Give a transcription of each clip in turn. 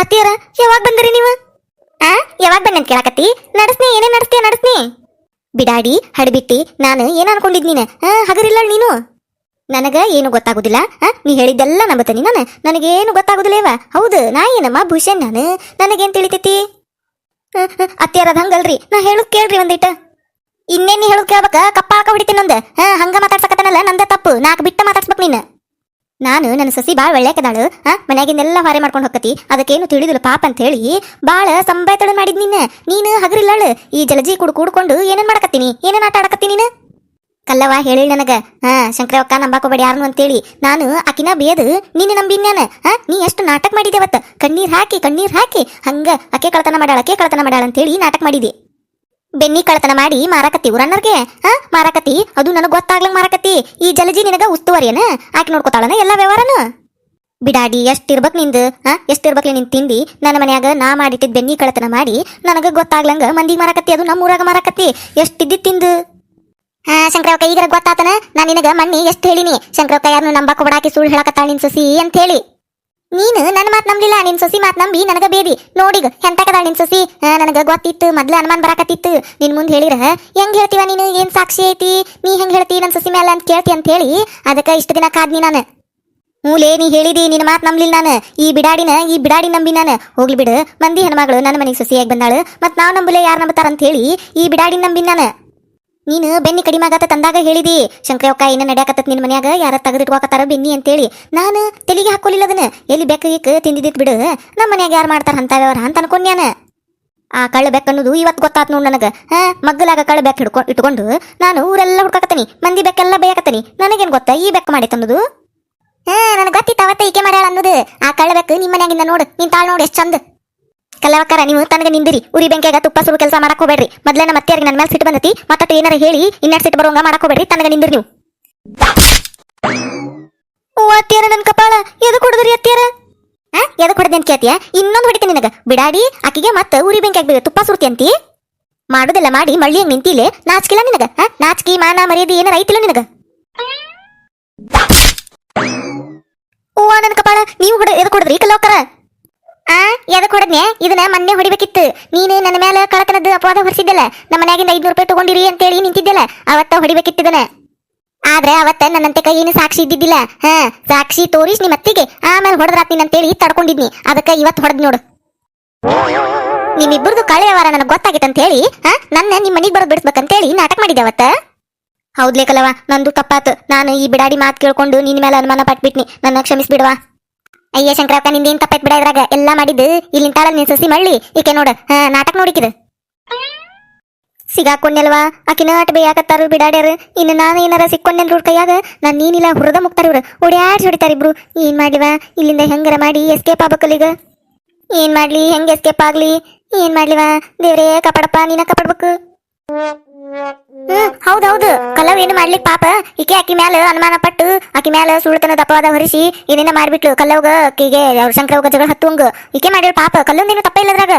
ಅತ್ತಿಯರ, ಯಾವಾಗ ಬಂದ್ರಿ ನೀವು? ಆ? ಯಾವಾಗ ಬಂದೆ ಅಂತ ಕೇಳಕತ್ತಿ? ನಡಸ್ನಿ, ಏನೇ ನಡಸ್ತೀಯ, ನಡಸ್ನಿ? ಬಿಡಾಡಿ, ಹಡಬಿಟ್ಟಿ, ನಾನು ಏನ್ ಅನ್ಕೊಂಡಿದ್ ನೀನು? ಹಗರಿಲ್ಲ ನೀನು? ನನಗ ಏನು ಗೊತ್ತಾಗುದಿಲ್ಲ ನೀ ಹೇಳಿದ್ದೆಲ್ಲ ನಂಬತೀನಿ ನಾನು. ನನಗೇನು ಗೊತ್ತಾಗುದಿಲ್ಲೇವ ಹೌದು ನಾ ಏನಮ್ಮ ಭೂಷಣ್ ನಾನು. ನನಗೇನ್ ತಿಳಿತೈತಿ? ಅತ್ತಿಯರದ ಹಂಗಲ್ರಿ. ನಾ ಹೇಳುದ್ ಕೇಳ್ರಿ ಒಂದಿಟ್ಟ ಇನ್ನೇನ್ ಹೇಳುದ್ ಕೇಳ್ಬೇಕ? ಕಪ್ಪ ಹಾಕ ಹೊಡಿತೀನಿ ನಂದ. ಹಂಗ ಮಾತಾಡ್ಸಕತ್ತನಲ್ಲ, ನಂದ ತಪ್ಪು. ನಾಕ್ ಬಿಟ್ಟ ಮಾತಾಡ್ಸ್ಬೇಕು ನೀನು. ನಾನು ನನ್ನ ಸಸಿ ಬಾಳ್ ಒಳ್ಳೆಕದಾಳು ಹಾ? ಮನ್ಯಾಗಿಂದೆಲ್ಲ ಹೊರೆ ಮಾಡ್ಕೊಂಡು ಹೋಗತಿ ಅದಕ್ಕೇನು ತಿಳಿದಿಲ್ಲ ಪಾಪ ಅಂತ ಹೇಳಿ ಬಾಳ ತಡ ಮಾಡಿದ್ ನಿನ್ನ. ನೀನು ಹಗರಿಲ್ಲಾಳು. ಈ ಜಲಜಿ ಕುಡ್ ಕೂಡ್ಕೊಂಡು ಏನೇನ್ ಮಾಡಕತ್ತೀನಿ? ಏನೇನ್ ಆಟ ಆಡಕತ್ತೀನಿ ನೀನು? ಕಲ್ಲವ ಹೇಳಿ ನನಗ, ಹಾ, ಶಂಕರವಕ್ಕ ನಂಬಾಕೋಬೇಡಿ ಯಾರನು ಅಂತೇಳಿ. ನಾನು ಆಕಿನ ಬೇದು, ನೀನು ನಂಬಿನ್ಯಾನ ಹಾ? ನೀ ಎಷ್ಟು ನಾಟಕ ಮಾಡಿದೆ ಮಾಡಿದೇವತ್ತ ಕಣ್ಣೀರು ಹಾಕಿ ಕಣ್ಣೀರು ಹಾಕಿ. ಹಂಗ ಅಕೆ ಕಳ್ತನ ಮಾಡ್ಯಾಳ ಅಕೆ ಕಳ್ತನ ಮಾಡ್ಯಾಳ ಅಂತೇಳಿ ನಾಟಕ ಮಾಡಿದಿ. ಬೆನ್ನಿ ಕಳ್ತನ ಮಾಡಿ ಮಾರಾಕತ್ತಿ ಊರನ್ನರ್ಗೆ, ಹಾ? ಮಾರಾಕತ್ತಿ? ಅದು ನನಗೆ ಗೊತ್ತಾಗ್ಲಂಗ್ ಮಾರಾಕತ್ತಿ. ಈ ಜಲಜಿ ನಿನಗ ಉಸ್ತುವರಿಯನ? ಆಕೆ ನೋಡ್ಕೊತಾಳನ ಎಲ್ಲ ವ್ಯವಹಾರನು? ಬಿಡಾಡಿ, ಎಷ್ಟಿರ್ಬೇಕ್ ನಿಂದು, ಹಾ? ಎಷ್ಟಿರ್ಬೇಕ್ಲಿ ನಿನ್ ತಿಂಡಿ? ನನ್ನ ಮನ್ಯಾಗ ನಾ ಮಾಡಿಟ್ಟಿದ್ ಬೆನ್ನಿ ಕಳತನ ಮಾಡಿ ನನಗೆ ಗೊತ್ತಾಗ್ಲಂಗ ಮಂದಿಗೆ ಮಾರಾಕತ್ತಿ, ಅದು ನಮ್ಮ ಊರಾಗ ಮಾರಾಕತ್ತಿ. ಎಷ್ಟಿದ್ದಿ ತಿಂದು? ಹಾ ಶಂಕರವಕ್ಕ ಈಗ ಗೊತ್ತಾತನ? ನಾನು ನಿನಗ ಮನ್ನಿ ಎಷ್ಟು ಹೇಳಿನಿ? ಶಂಕರವಕ್ಕ ಯಾರನ್ನು ನಂಬಕ್ ಬಿಡಾಕಿ ಸುಳ್ಳು ಹೇಳಕತ್ತಾಳ ನಿನ್ ಸೊಸಿ ಅಂತ ಹೇಳಿ. ನೀನು ನನ್ನ ಮಾತ್ ನಂಬಲಿಲ್ಲ, ನಿನ್ ಸೊಸಿ ಮಾತು ನಂಬಿ ನನಗ ಬೇದಿ. ನೋಡಿಗ ಎಂತಕದಾಳ ನಿನ್ ಸೊಸಿ? ನನಗ ಗೊತ್ತಿತ್ತು, ಮೊದ್ಲ ಅನುಮಾನ ಬರಾಕತ್ತಿತ್ತು. ನಿನ್ ಮುಂದೆ ಹೇಳಿರ ಹೆಂಗ್ ಹೇಳ್ತೀವ ನೀನು? ಏನ್ ಸಾಕ್ಷಿ ಐತಿ? ನೀ ಹೆಂಗ್ ಹೇಳ್ತಿ ನನ್ನ ಸೊಸಿ ಮೇಲೆ ಅಂತ ಕೇಳ್ತಿ ಅಂತ ಹೇಳಿ ಅದಕ್ಕ ಇಷ್ಟ ದಿನ ಕಾದ್ನಿ ನಾನು. ಮೂಲೆ, ನೀ ಹೇಳಿದಿ ನಿನ್ನ ಮಾತ್ ನಂಬಲಿಲ್ಲ ನಾನು. ಈ ಬಿಡಾಡಿನ, ಈ ಬಿಡಾಡಿ ನಂಬಿ ನಾನು. ಹೋಗ್ಲಿ ಬಿಡು, ಮಂದಿ ಹೆಣ್ಮಗಳು ನನ್ನ ಮನೆಗೆ ಸೊಸಿಯಾಗಿ ಬಂದಾಳು, ಮತ್ ನಾವು ನಂಬಲೆ ಯಾರು ಅಂತ ಹೇಳಿ ಈ ಬಿಡಾಡಿ ನಂಬಿ ನಾನು. ನೀನು ಬೆನ್ನಿ ಕಡಿಮೆ ಆಗತ್ತ ತಂದಾಗ ಹೇಳಿದಿ ಶಂಕರವಕ್ಕ ಏನ ನಡೆಯಕತ್ತ ನಿನ್ನ ಮನ್ಯಾಗ, ಯಾರ ತೆಗೆದಿಟ್ಕೋಕತ್ತಾರ ಬೆನ್ನಿ ಅಂತೇಳಿ. ನಾನು ತೆಲಿಗೆ ಹಾಕೊಲಿಲ್ಲ ಅದನ್ನ. ಎಲ್ಲಿ ಬೆಕ್ಕ ಗೀಕ್ ತಿಂದಿದ್ದಿತ್ ಬಿಡು. ನಮ್ಮ ಮನ್ಯಾಗ ಯಾರು ಮಾಡ್ತಾರ ಅಂತ ವ್ಯವಹಾರ ಅಂತ ಅನ್ಕೊಂಡ್ಯಾನ ಆ ಕಳ್ಳ ಬೆಕ್ಕ ಅನ್ನೋದು ಇವತ್ತು ಗೊತ್ತಾತ್ ನೋಡು ನನಗೆ. ಹಾ, ಮಗ್ಗಲಾಗ ಕಳ್ಳ ಬೆಕ್ಕ ಹಿಡ್ಕೊ, ಇಟ್ಕೊಂಡು ನಾನು ಊರೆಲ್ಲ ಹುಡ್ಕಾಕತ್ತೀನಿ. ಮಂದಿ ಬೆಕ್ಕೆಲ್ಲ ಬೇಯಕತ್ತೀನಿ. ನನಗೇನು ಗೊತ್ತಾ ಈ ಬೆಕ್ಕ ಮಾಡೈತೆ ಅನ್ನೋದು ಹಾ, ನನಗೆ ಗೊತ್ತಿತ್ತು ಅವತ್ತ ಈಕೆ ಮಾಡ್ಯಾಳ ಅನ್ನೋದು. ಆ ಕಳ್ಳ ಬೆಕ್ಕ ನಿಮ್ಮ ಮನ್ಯಾಗಿಂದ ನೋಡು. ನಿನ್ ತಾಳ್ ನೋಡು, ಎಷ್ಟು ಚಂದ. ಕಲ್ಲವಕ್ಕರ, ನೀವು ತನಗ ನಿಂದಿರಿ. ಉರಿ ಬೆಂಕಿಯಾಗ ತುಪ್ಪ ಸುರು ಕೆಲಸ ಮಾಡಕ್ ಹೋಗ್ಬೇಡ್ರಿ. ಮೊದ್ಲೇ ನಮ್ಮ ಅತ್ತೆಯರಿಗೆ ನನ್ನ ಮೇಲೆ ಸಿಟ್ಟು ಬಂದತಿ. ಮತ್ತಟ್ಟು ಏನಾರ ಹೇಳಿ ಇನ್ನೆರಡು ಸಿಟ್ಟು ಬರೋಂಗ ಮಾಡಕ್ ಹೋಗ್ಬೇಡ್ರಿ. ತನಗ ನಿಂದಿರಿ ನೀವು. ಓ, ಅತ್ತಿಯರ ನನ್ನ ಕಪಾಳ. ಎದು ಕುಡಿದ್ರಿ ಅತ್ತಿಯರ? ಆ, ಎದು ಹೊಡೆದೆ ಅಂತ ಕೇಳ್ತೀಯ? ಇನ್ನೊಂದು ಹೊಡಿತೀನಿ ನಿನಗ. ಬಿಡಾಡಿ ಆಕಿಗೆ ಮತ್ತೆ ಉರಿ ಬೆಂಕಿ ಬೆಂಕಿಯಾಗ ತುಪ್ಪ ಸುರ್ತಿ ಅಂತಿ? ಮಾಡುದೆಲ್ಲ ಮಾಡಿ ಮಳ್ಳಿಯಂಗ್ ನಿಂತಿಲೆ? ನಾಚಿಕಿಲ್ಲ ನಿನಗ? ಆ, ನಾಚಿಕಿ, ಮಾನ, ಮರ್ಯಾದೆ ಏನಾರ ಐತಿಲ್ಲ ನಿನಗ? ಓ ನನ್ನ ಕಪಾಳ, ನೀವು ಎದು ಕೊಡಿದ್ರಿ ಕಲ್ಲೋಕರ ಆ, ಎದಕ್ ಹೊಡದ್ನೆ? ಇದನ್ನ ಮೊನ್ನೆ ಹೊಡಿಬೇಕಿತ್ತು. ನೀನೇ ನನ್ನ ಮೇಲೆ ಕಳತನದ ಅಪವಾದ ಹೊರಿಸಿದ್ದಲ್ಲ. ನಮ್ಮ ಮನ್ಯಾಗಿಂದ ಐದ್ನೂರು ರೂಪಾಯಿ ತಗೊಂಡಿರಿ ಅಂತೇಳಿ ನಿಂತಿದ್ದಲ್ಲ. ಅವತ್ತ ಹೊಡಿಬೇಕಿತ್ತಿದನ ಆದ್ರೆ ಅವತ್ತ ನನ್ನಂತೆ ಕೈ ಏನು ಸಾಕ್ಷಿ ಇದ್ದಿದ್ದಿಲ್ಲ. ಹಾ, ಸಾಕ್ಷಿ ತೋರಿಸ್ ನಿಮ್ಮ ಅತ್ತಿಗೆ. ಆಮೇಲೆ ಹೊಡೆದ್ರಾತ್ನಿ ಅಂತೇಳಿ ತಡ್ಕೊಂಡಿದ್ನಿ. ಅದಕ್ಕ ಇವತ್ತು ಹೊಡೆದ್ ನೋಡು. ನಿಮ್ಮಿಬ್ಬರದು ಕಳೆ ವಾರ ನನಗೆ ಗೊತ್ತಾಗಿತ್ತು ಅಂತ ಹೇಳಿ ಹಾ, ನನ್ನ ನಿಮ್ಮ ಮನೆಗೆ ಬರೋದು ಬಿಡಿಸ್ಬೇಕಂತೇಳಿ ನಾಟಕ ಮಾಡಿದೆ ಅವತ್ತ. ಹೌದ್ಲೇ ಕಲವ ನಂದು ತಪ್ಪಾತು. ನಾನು ಈ ಬಿಡಾಡಿ ಮಾತು ಕೇಳ್ಕೊಂಡು ನಿನ್ನ ಮೇಲೆ ಅನುಮಾನ ಪಟ್ಬಿಟ್ನಿ. ನನ್ನ ಕ್ಷಮಿಸ್ಬಿಡವಾ. ಅಯ್ಯ ಶಂಕರಕ್ಕ ನಿಂದೇನ್ ತಪ್ಪೈತ್ ಬಿಡ ಎಲ್ಲಾ ಮಾಡಿದ್ದು ಇಲ್ಲಿ ತಾಳ ನಿನ್ ಸಸಿ ಮಳ್ಳಿ. ಈಕೆ ನೋಡ ನಾಟಕ ನೋಡಿಕಿದ. ಸಿಗಾಕೊಂಡೆಲ್ವಾ? ಆಕಿನ ಆಟ ಬೇಯಾಕತ್ತಾರು ಬಿಡಾಡ್ಯಾರ. ಇನ್ನು ನಾನು ಏನಾರ ಸಿಕ್ಕೊಂಡೆಲ್ ರೂಡ್ ಕೈಯಾಗ? ನಾನು ನೀನಿಲ್ಲ, ಹುರದ ಮುಕ್ತಾರ ಇವ್ರು. ಓಡ್ಯಾಡ್ಸಿ ಹೊಡಿತಾರ ಇಬ್ರು. ಏನ್ ಮಾಡ್ಲಿವಾ ಇಲ್ಲಿಂದ ಹೆಂಗಾರ ಮಾಡಿ ಎಸ್ಕೇಪ್ ಆಗ್ಬೇಕಲ್ಲ ಈಗ ಏನ್ ಮಾಡ್ಲಿ? ಹೆಂಗ್ ಎಸ್ಕೇಪ್ ಆಗ್ಲಿ? ಏನ್ ಮಾಡ್ಲಿವಾ? ದೇವ್ರೇ, ಕಾಪಾಡಪ್ಪ, ನೀನ ಕಾಪಾಡ್ಬೇಕು. ಹ್ಮ್ ಹೌದೌದು ಕಲವ್ ಏನು ಮಾಡ್ಲಿಕ್ ಪಾಪ. ಈಕೆ ಆಕಿ ಮ್ಯಾಲ ಅನುಮಾನ ಪಟ್ಟು ಆಕಿ ಮ್ಯಾಲ ಸುಳ್ಳತನ ದಪ್ಪವಾದ ಹೊರಿಸಿ, ಏನೇನ ಮಾಡ್ಬಿಟ್ಲು. ಕಲ್ಲವ್ಗ ಆಕಿಗೆ ಅವ್ರ ಶಂಕರವ್ಗ ಜಗಳ ಹತ್ತುವಂಗ. ಈಕೆ ಮಾಡಿರ ಪಾಪ ಕಲ್ಲೊಂದೇನು ತಪ್ಪ ಇಲ್ಲ ಅದ್ರಾಗ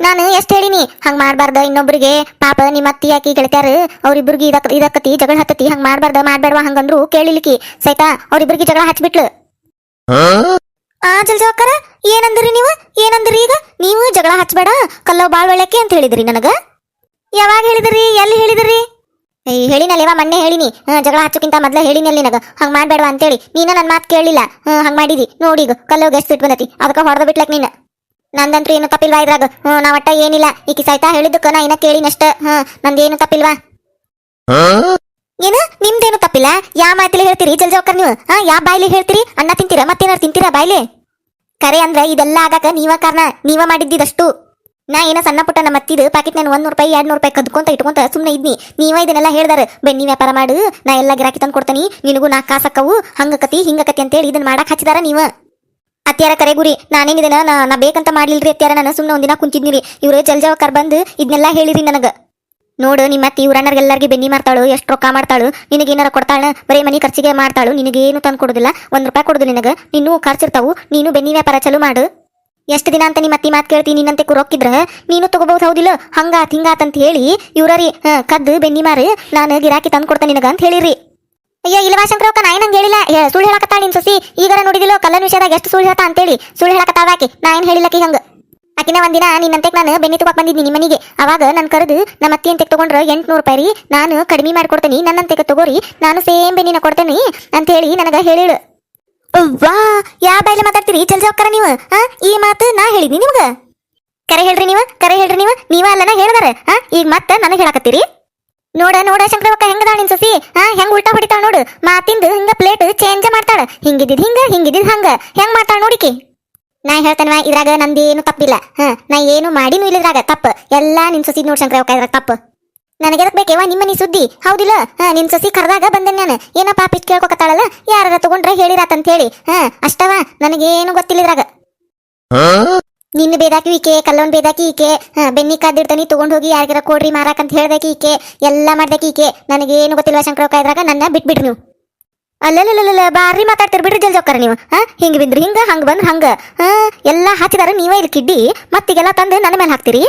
ನಾನು ಎಷ್ಟು ಹೇಳಿನಿ, ಹಂಗ ಮಾಡ್ಬಾರ್ದ ಇನ್ನೊಬ್ರಿಗೆ. ಪಾಪ, ನಿಮ್ಮ ಅತ್ತಿ ಆಕಿ ಗೆಳತ್ಯಾರ ಅವ್ರಿಬ್ರಿಗೆ ಇದಕ್, ಇದಕ್ಕತಿ, ಜಗಳ ಹತ್ತತಿ, ಹಂಗ್ ಮಾಡ್ಬಾರ್ದ, ಮಾಡ್ಬೇಡವಾ ಹಂಗಂದ್ರು ಕೇಳಿಲಿಕ್ಕಿ. ಸೈತಾ, ಅವ್ರಿಬ್ರಿಗೆ ಜಗಳ ಹಚ್ಬಿಟ್ಲು. ಆ ಜಲ್ಜಾಕರ ಏನಂದ್ರಿ ನೀವು? ಏನಂದ್ರಿ ಈಗ? ನೀವು ಜಗಳ ಹಚ್ಬೇಡ. ಕಲ್ಲವ್ ಬಾಳ್ ಒಳ್ಳೆಕೆ ಅಂತ ಹೇಳಿದ್ರಿ ನನಗ. ಯಾವಾಗ ಹೇಳಿದ್ರಿ? ಎಲ್ಲಿ ಹೇಳಿದ್ರಿ? ಏ ಹೇಳಿನಲ್ಲೇವ ಮೊನ್ನೆ ಹೇಳಿನಿ. ಜಗಳ ಹಚ್ಚಕ್ಕಿಂತ ಮೊದ್ಲ ಹೇಳಿನಲ್ಲಿ ನಿನಗ. ಹಂಗ್ ಅಂತ ಅಂತೇಳಿ. ನೀನ ನನ್ನ ಮಾತು ಕೇಳಲಿಲ್ಲ ಹಂಗ್ ಮಾಡಿದಿ. ನೋಡಿ ಕಲ್ಲು ಗೆಸ್ ಸಿಟ್ಟು ಬಂದತಿ ಅದಕ್ಕೆ ಹೊಡೆದು ಬಿಟ್ಲಕ್ ನೀನು. ನಂದಂತ್ರು ಏನು ತಪ್ಪಿಲ್ವಾ ಇದ್ರಾಗ? ಹ್ಞೂ ನಾ ಒಟ್ಟ ಏನಿಲ್ಲ. ಈಕಿ ಸಹಿತ ಹೇಳಿದ್ದಕ್ಕ ನಾ ಇನ್ನ ಕೇಳಿನಷ್ಟ ನಂದೇನು ತಪ್ಪಿಲ್ವಾ? ಏನು? ನಿಮ್ದೇನು ತಪ್ಪಿಲ್ಲ? ಯಾ ಮಾತಿಲಿ ಹೇಳ್ತೀರಿ ಜಲ್ಜಾವ್ಕರ್ ನೀವು? ಹಾ, ಯಾ ಬಾಯ್ಲಿ ಹೇಳ್ತೀರಿ? ಅನ್ನ ತಿಂತೀರಾ, ಮತ್ತೇನಾರು ತಿಂತೀರಾ ಬಾಯ್ಲಿ? ಕರೆ ಅಂದ್ರೆ ಇದೆಲ್ಲ ಆಗಾಕ ನೀವ ಕಾರಣ. ನೀವ ಮಾಡಿದ್ದಿದಷ್ಟು. ನಾ ಏನ ಸಣ್ಣ ಪುಟ್ಟ ನಮ್ಮ ಅತ್ತಿದು ಪಾಕೆಟ್ ನಾನು ಒಂದ್ ರೂಪಾಯಿ ಎರಡ್ನೂರು ರೂಪಾಯಿ ಕದ್ಕೊಂತ ಇಟ್ಕೊಂತ ಸುಮ್ಮನೆ ಇದ್ನಿ. ನೀವ ಇದನ್ನೆಲ್ಲ ಹೇಳ್ದಾರ, ಬೆನ್ನಿ ವ್ಯಾಪಾರ ಮಾಡು, ನಾ ಎಲ್ಲ ಗಿರಾಕಿ ತಂದು ಕೊಡ್ತೀನಿ, ನಿನಗೂ ನಾ ಕಾಸಕ್ಕವು ಹಂಗಕತಿ ಅಂತ ಅಂತೇಳಿ ಇದನ್ನ ಮಾಡಕ್ ಹಚ್ಚಿದಾರ ನೀವ. ಅತ್ಯಾರ ಕರೆ ಗುರಿ ನಾನೇನಿದನ ನಾ ನಾ ಬೇಕಂತ ಮಾಡ್ಲಿಲ್ರಿ ಅತ್ಯಾರ ನಾನು ಸುಮ್ಮನೆ ಒಂದಿನ ಕುಂತಿದ್ನಿ ಇವ್ರೇ ಇವ್ರು ಜಲ್ಜಾವಕರ್ ಬಂದು ಇದನ್ನೆಲ್ಲ ಹೇಳಿರಿ ನನಗ. ನೋಡು, ನಿಮ್ಮ ಅತ್ತಿ ಊರಣ್ಣರಿಗೆಲ್ಲರಿಗೆ ಬೆನ್ನಿ ಮಾಡ್ತಾಳು ಎಷ್ಟು ರೊಕ್ಕ ಮಾಡ್ತಾಳು, ನಿನಗೇನಾರ ಕೊಡ್ತಾಳ ಬರೀ ಮನಿ ಖರ್ಚಿಗೆ ಮಾಡ್ತಾಳು, ನಿನಗೇನು ತಂದು ಕೊಡೋದಿಲ್ಲ ಒಂದ್ ರೂಪಾಯಿ ಕೊಡೋದು ನಿನಗ ನೀನು ಖರ್ಚಿರ್ತಾವು, ನೀನು ಬೆನ್ನಿ ವ್ಯಾಪಾರ ಚಲೋ ಮಾಡು. ಎಷ್ಟು ದಿನ ಅಂತ ನಿಮ್ಮ ಅತ್ತಿ ಮಾತು ಕೇಳ್ತೀನಿ, ನಿನ್ನಂತೆ ರೊಕ್ಕಿದ್ರ ನೀನು ತಗೋಬಹುದು ಹೌದಿಲ್ಲ? ಹಂಗಾತ್ ಹಿಂಗಾತ್ ಅಂತ ಹೇಳಿ ಇವ್ರರಿ ಕದ್ದು ಬೆನ್ನಿ ಮಾರಿ, ನಾನು ಗಿರಾಕಿ ತಂದು ಕೊಡ್ತೇನೆ ನಿನಗ ಅಂತ ಹೇಳಿರಿ. ಅಯ್ಯೋ ಇಲ್ವಾ ಶಂಕರಕ್ಕ ನಾ ಏನಂಗ್ ಹೇಳಿಲ್ಲ. ಸುಳ್ಳು ಹೇಳಕತ್ತಾಳ ನಿನ್ ಸೊಸಿ? ಈಗರ ನೋಡಿದಿಲ್ಲೋ, ಕಲ್ಲನ್ ವಿಷಯದಾಗ ಎಷ್ಟು ಸುಳ್ಳು ಹೇಳ್ತಾ ಅಂತೇಳಿ. ಸುಳ್ಳು ಹೇಳಕತ್ತಾಳ ಆಕಿ? ನಾ ಏನ್ ಹೇಳಿಲ್ಲಕಿ ಹಂಗ? ಆಕಿನ ಒಂದಿನ ನಿನ್ನಂತೆ ನಾನು ಬೆನ್ನಿ ತಗೋಕ್ ಬಂದಿದ್ದೀನಿ ನಿಮ್ಮನಿಗೆ. ಅವಾಗ ನನ್ ಕರೆದು ನಮ್ಮ ಅತ್ತಿ ಅಂತ ತಗೊಂಡ್ರ ಎಂಟ್ನೂರು ರೂಪಾಯಿ ರೀ, ನಾನು ಕಡಿಮೆ ಮಾಡ್ಕೊಡ್ತೀನಿ ನನ್ನಂತೆ ತಗೋರಿ, ನಾನು ಸೇಮ್ ಬೆನ್ನಿನ ಕೊಡ್ತೇನೆ ಅಂತ ಹೇಳಿ ನನಗೆ ಹೇಳಿಳು. ವಾ ಯಾ ಬಾಯ್ಲೆ ಮಾತಾಡ್ತೀರಿ? ಹೋಗ್ತಾರ ನೀವು ಹಾ ಈ ಮಾತು ನಾ ಹೇಳಿದ್ನಿ ನಿಮ್ಗ. ಕರೆ ಹೇಳ್ರಿ ನೀವು, ಕರೆ ಹೇಳ್ರಿ ನೀವು, ನೀವ ಅಲ್ಲನ ಹೇಳಿದಾರೆ ಹಾ ಈಗ ಮತ್ತೆ ನನಗೆ ಹೇಳಕತ್ತೀರಿ? ನೋಡ ನೋಡ ಶಂಕರವಕ್ಕ ಹೆಂಗದಾಳ ನಿನ್ ಸಸಿ? ಹಾ ಹೆಂಗ್ ಉಲ್ಟಾ ಹೊಡಿತಾಳ ನೋಡು. ಮಾತಿಂದ ಹಿಂಗ ಪ್ಲೇಟ್ ಚೇಂಜ್ ಮಾಡ್ತಾಳ. ಹಿಂಗಿದ್ದಿದ್ ಹಿಂಗ, ಹಿಂಗಿದ್ದಿದ್ ಹಂಗ. ಹೆಂಗ್ ಮಾಡ್ತಾಳ ನೋಡಿಕಿ ನಾ ಹೇಳ್ತೇನೆ ಇದ್ರಾಗ ನಂದೇನು ತಪ್ಪಿಲ್ಲ, ಹಾ? ನಾ ಏನು ಮಾಡಿನೂ ಇಲ್ಲ ಇದ್ರಾಗ ತಪ್ಪ. ಎಲ್ಲಾ ನಿನ್ ಸಸಿ ನೋಡ್ ಶಂಕರವಕ್ಕ, ಇದ್ರಾಗ ತಪ್ಪು. ನನಗೆ ಎದಕ್ ಬೇಕೇವ ನಿಮ್ಮ ನೀ ಸುದ್ದಿ. ಹೌದಿಲ್ಲ? ನಿನ್ ಸಸಿ ಕರ್ದಾಗ ಬಂದೆ ನಾನು. ಏನಪ್ಪ ಪಿಚ್ ಕೇಳ್ಕೊಕತ್ತಾಳಲ್ಲ? ಯಾರ ತಗೊಂಡ್ರೆ ಹೇಳಿರಾತಂತ ಹೇಳಿ ಹಾ ಅಷ್ಟವ ನನಗೇನು ಗೊತ್ತಿಲ್ಲ ಇದ್ರಾಗ. ನಿನ್ನ ಬೇದಾಕಿ ಈಕೆ ಕಲ್ಲೋನ್ ಬೇದಾಕಿ ಈಕೆ. ಬೆನ್ನಿ ಕಾದಿಡ್ತಾನಿ ತಗೊಂಡ್ ಹೋಗಿ ಯಾರಿಗಾರ ಕೊಡ್ರಿ ಮಾರಾಕಂತ ಅಂತ ಹೇಳ್ದಕ್ಕೆ ಈಕೆ. ಎಲ್ಲ ಮಾಡ್ದಾಕಿ ಈಕೆ. ನನಗೇನು ಗೊತ್ತಿಲ್ಲ ಶಂಕರಕ್ಕ ಇದ್ರಾಗ, ನನ್ನ ಬಿಟ್ಬಿಡ್ರಿ ನೀವು. ಅಲ್ಲಲ್ಲಲ್ಲ ಬಾರಿ ಮಾತಾಡ್ತಿರ್ ಬಿಡ್ರಿ ಜಲ್ ಜೋಕರ ನೀವು. ಹಾ, ಹಿಂಗ್ ಬಿದ್ರಿ ಹಿಂಗ, ಹಂಗ ಬಂದ್ ಹಂಗ. ಹಾ, ಎಲ್ಲ ಹಾಕಿದಾರ ನೀವೇ ಇಲ್ಲಿ ಕಿಡ್ಡಿ. ಮತ್ತೀಗೆಲ್ಲ ತಂದು ನನ್ನ ಮೇಲೆ ಹಾಕ್ತೀರಿ?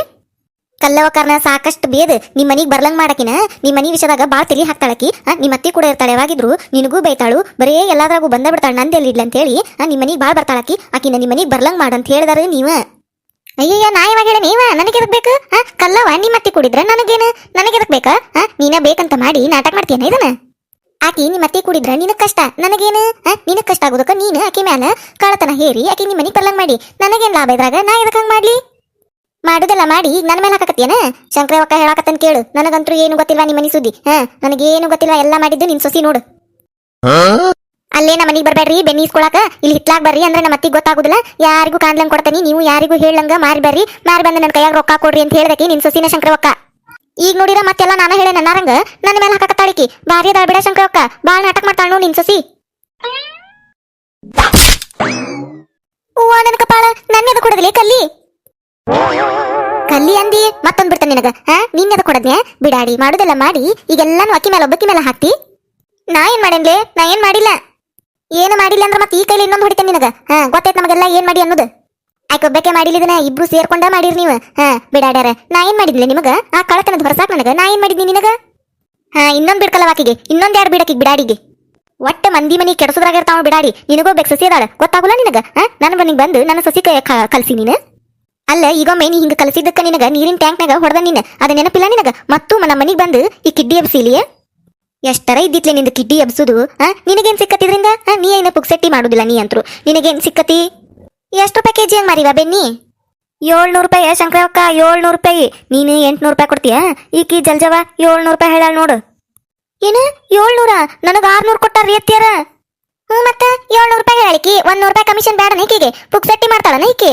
ಕಲ್ಲವಕರ್ನ ಸಾಕಷ್ಟು ಬೇದ ನಿಮ್ಮ ಮನಿಗೆ ಬರ್ಲಂಗ್ ಮಾಡಕಿನ ನಿಮ್ಮ ಮನಿ ವಿಷಯದಾಗ ಭಾಳ ತಿಳಿ ಹಾಕ್ತಾಳಕಿ. ನಿಮ್ಮ ಅತ್ತಿ ಕೂಡ ಇರ್ತಾಳೆ ಯಾವಾಗಿದ್ರು ನಿನಗೂ ಬೈತಾಳು, ಬರೇ ಎಲ್ಲಾದ್ರಾಗೂ ಬಂದ ಬಿಡ್ತಾಳೆ ನಂದೆಲ್ಲಿ ಇಡ್ಲಿ ಅಂತ ಹೇಳಿ ನಿಮ್ಮ ಮನಿಗೆ ಬಾಳ್ ಬರ್ತಾಳಕಿ, ಆಕಿನ ನಿಮ್ಮ ಮನಿಗೆ ಬರ್ಲಂಗ್ ಮಾಡಂತ ಹೇಳಿದಾರ ನೀವ. ಅಯ್ಯಯ್ಯ, ನಾ ಯಾವಾಗ ಹೇಳ ನೀವ? ನನಗೆ ಎದಕ್ ಬೇಕು? ಕಲ್ಲವ ನಿಮ್ಮ ಅತ್ತಿ ಕುಡಿದ್ರ ನನಗೇನು? ನನಗೆ ಎದಕ್ ಬೇಕಾ? ನೀನ ಬೇಕಂತ ಮಾಡಿ ನಾಟಕ ಮಾಡ್ತೀಯನ ಇದನ್ನ? ಆಕಿ ನಿಮ್ಮ ಅತ್ತಿ ಕುಡಿದ್ರ ನಿನಗ್ ಕಷ್ಟ, ನನಗೇನು? ನಿನಗ್ ಕಷ್ಟ ಆಗೋದಕ್ಕ ನೀನು, ಆಕಿ ಮ್ಯಾಲ ಕಾಳತನ ಹೇರಿ, ಆಕಿ ನಿಮ್ಮ ಮನಿಗೆ ಬರ್ಲಂಗ್ ಮಾಡಿ. ನನಗೇನ್ ಲಾಭ ಇದ್ರಾಗ? ನಾ ಎದಕ್ ಹಂಗೆ ಮಾಡ್ಲಿ? ಮಾಡುದೆಲ್ಲ ಮಾಡಿ ನನ್ನ ಮೇಲೆ ಹಾಕಕತ್ತೇನ ಶಂಕರವಕ್ಕ ಹೇಳಾಕತ್ತನ್ ಕೇಳು. ನನಗಂತೂ ಏನು ಗೊತ್ತಿಲ್ವಾ ನಿಮ್ಮ ಮನಿ ಸುದ್ದಿ. ಹಾ, ನನಗೇನು ಗೊತ್ತಿಲ್ಲ ಎಲ್ಲ ಮಾಡಿದ್ದು ನಿನ್ ಸೊಸಿ ನೋಡು. ಅಲ್ಲೇ ನಮ್ಮ ಮನಿಗ್ ಬರ್ಬೇಡ್ರಿ, ಬೆನ್ನಿ ಇಸ್ಕೊಳಕ. ಇಲ್ಲಿ ಹಿತ್ಲಾಗ್ ಬರ್ರಿ ಅಂದ್ರೆ ನಮ್ಮ ಅತ್ತಿಗೆ ಗೊತ್ತಾಗುದಿಲ್ಲ. ಯಾರಿಗೂ ಕಾಣ್ಲಂಗ್ ಕೊಡ್ತಾನಿ, ನೀವು ಯಾರಿಗೂ ಹೇಳಂಗ ಮಾರಿ ಬರ್ರಿ. ಮಾರಿ ಬಂದ ನನ್ನ ಕೈಯಾಗ ರೊಕ್ಕ ಕೊಡ್ರಿ ಅಂತ ಹೇಳ್ದಕ್ಕೆ ನಿನ್ ಸೊಸಿನ ಶಂಕರವಕ್ಕ ಈಗ ನೋಡಿರ ಮತ್ತೆಲ್ಲ ನಾನು ಹೇಳ ನನ್ನಾರಂಗ ನನ್ನ ಮೇಲೆ ಹಾಕತ್ತಾಳಿಕಿ ಭಾರಿ ಅದಾಳ ಬಿಡ ಶಂಕರವಕ್ಕ ಬಾಳ್ ನಾಟಕ ಮಾಡ್ತಾಳು ನಿನ್ ಸೊಸಿ. ಹೂವ ನನ್ನ ಕಪಾಳ ನನ್ನ ಕಲ್ಲಿ? ಕಲ್ಲಿ ಅಂದಿ ಮತ್ತೊಂದ್ ಬಿಡ್ತಾನೆ ನಿನಗ. ಹಾ ನಿನ್ನೆದ ಕೊಡದ್ನೆ ಬಿಡಾಡಿ, ಮಾಡುದೆಲ್ಲ ಮಾಡಿ, ಈಗೆಲ್ಲಾನು ಅಕ್ಕಿ ಮೇಲೆ ಒಬ್ಬಕ್ಕಿ ಮೇಲೆ ಹಾಕ್ತಿ. ನಾ ಏನ್ ಮಾಡೇನ್ಲೆ? ನಾ ಏನ್ ಮಾಡಿಲ್ಲ? ಏನು ಮಾಡಿಲ್ಲ ಅಂದ್ರೆ ಮತ್ತೆ ಈ ಕೈಲಿ ಇನ್ನೊಂದು ಹೊಡಿತೇನೆ ನಿನಗ. ಹಾ ಗೊತ್ತೈತ್ ನಮಗೆಲ್ಲ ಏನ್ ಮಾಡಿ ಅನ್ನೋದು. ಆಯ್ಕೆ ಒಬ್ಬಕ್ಕೆ ಮಾಡಿಲ್ಲಿದನ ಇಬ್ರು ಸೇರ್ಕೊಂಡ ಮಾಡಿರಿ ನೀವು. ಹಾ, ಬಿಡಾಡ್ಯಾರ, ನಾ ಏನ್ ಮಾಡಿದ್ಲೆ ನಿಮಗ? ಆ ಕಳತನದ ಹೊರಸಾಕ್ ನನಗ ನಾ ಏನ್ ಮಾಡಿದ್ನಿ ನಿನಗ? ಹಾ, ಇನ್ನೊಂದ್ ಬಿಡ್ಕಲ್ಲ ವಾಕಿಗೆ ಇನ್ನೊಂದ್ ಯಾರು ಬಿಡಕಿಗೆ ಬಿಡಾಡಿಗೆ. ಒಟ್ಟ ಮಂದಿ ಮನಿ ಕೆಡಸೋದ್ರಾಗ ಇರ್ತಾವ ಬಿಡಾಡಿ, ನಿನಗೋ ಬೇಕು ಸಸಿ ಅದಾಳ ಗೊತ್ತಾಗುಲ್ಲ ನಿನಗ? ಹಾ ನನ್ನ ಮನಿಗೆ ಬಂದು ನನ್ನ ಸಸಿ ಕಲ್ಸಿ ನೀನು. ಅಲ್ಲ, ಈಗೊಮ್ಮೆ ನೀ ಹಿಂಗ ಕಲಸಿದ್ದಕ್ಕ ನಿನಗ ನೀರಿನ ಟ್ಯಾಂಕ್ನಾಗ ಹೊಡೆದ ನೀನು. ಅದ ನೆನಪಿಲ್ಲ ನಿನಗ? ಮತ್ತು ನಮ್ಮ ಮನಿಗೆ ಬಂದು ಈ ಕಿಡ್ಡಿ ಎಬ್ಸಿಲಿಯೇ ಎಷ್ಟರ ಇದ್ದಿತ್ಲೆ ನಿಂದು ಕಿಡ್ಡಿ ಎಬ್ಸುದು, ಆ? ನಿನಗೇನ್ ಸಿಕ್ಕತ್ತಿದ್ರಿಂದ ನೀ ಏನ ಪುಕ್ಸೆಟ್ಟಿ ಮಾಡುದಿಲ್ಲ ನೀ ಅಂತರು ನಿನಗೇನ್ ಸಿಕ್ಕತಿ ಎಷ್ಟು ರೂಪಾಯಿ ಕೆಜಿ ಹಂಗ್ ಮಾರಿವ ಬೆನ್ನಿ? ಏಳ್ನೂರು ರೂಪಾಯಿ ಶಂಕರಕ್ಕ ಏಳ್ನೂರು ರೂಪಾಯಿ. ನೀನು ಎಂಟ್ನೂರು ರೂಪಾಯಿ ಕೊಡ್ತೀಯ? ಈಕಿ ಜಲ್ಜವ, ಏಳ್ನೂರು ರೂಪಾಯಿ ಹೇಳಾಳ ನೋಡು. ಏನು? ಏಳ್ನೂರ? ನನಗೆ ಆರ್ನೂರು ಕೊಟ್ಟಾರ ಎತ್ತಿಯಾರ? ಹ್ಞೂ ಮತ್ತೆ, ಏಳ್ನೂರು ರೂಪಾಯಿ ಹೇಳಿಕಿ ಒಂದ್ ನೂರು ರೂಪಾಯಿ ಕಮಿಷನ್ ಬೇಡ ಈಕಿಗೆ? ಪುಕ್ಸೆಟ್ಟಿ ಮಾಡ್ತಾಳನ ಈಕಿ?